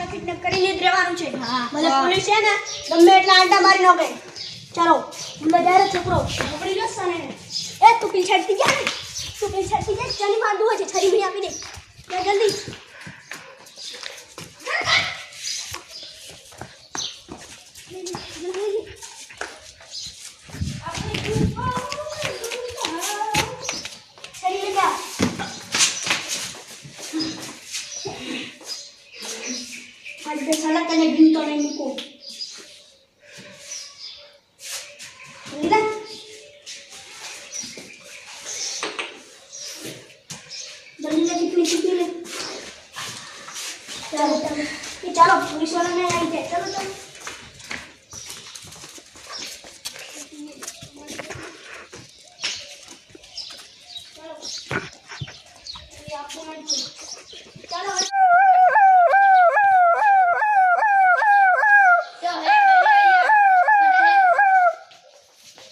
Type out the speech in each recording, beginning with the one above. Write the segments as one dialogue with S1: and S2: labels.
S1: તમારે કિડનેપ કરીને જ રહેવાનું છે.
S2: મતલબ
S1: ભલે પોલીસ છે ને ગમે એટલા આંટા મારી નાખે. ચાલો ગુંડાદાર છોકરો પકડી લો સને એ તું પીછાડતી જા ને તું પીછાડતી જા ચાલી માંડું હોય છે છરી ભી આપી દે. જલ્દી. Ada salah tanya biu tolong aku. Inilah. जल्दी जल्दी पुलिस के लिए चलो चलो। ये चलो, पुलिस वाले ने
S2: आई थे चलो चलो। चलो।
S1: चलो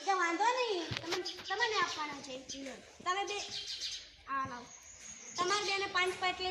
S1: એટલે વાંધો નહીં. તમે તમને આપવાના છે તમે બે આ લાવ. તમારે બેને પાંચ પાંચ લઈ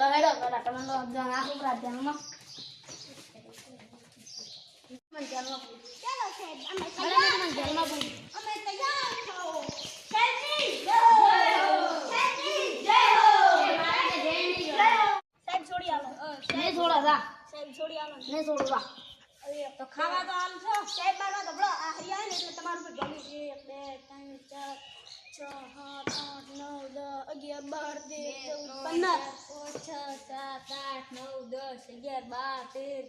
S2: લો હેડો પેલા તમે લો અબજાન આ છોકરા ધ્યાનમાં મને ધ્યાનમાં
S1: ચાલો સાહેબ અમે તૈયાર
S2: મને ધ્યાનમાં
S1: અમે તૈયાર છો સેલ્ફી જય હો સેલ્ફી જય હો જય હો સાહેબ છોડી આલો
S2: નહીં છોડો જા
S1: સાહેબ છોડી આલો
S2: નહીં છોડો જા
S1: તો ખાવા તો આમ છો સાહેબ મારવા તો બળો આ હરિયા ને એટલે તમારું પર ગમી એક બે ત્રણ ચાર છ સાત આઠ નવ દસ અગિયાર બાર તેર પંદર. છ સાત આઠ નવ દસ અગિયાર બાર તેર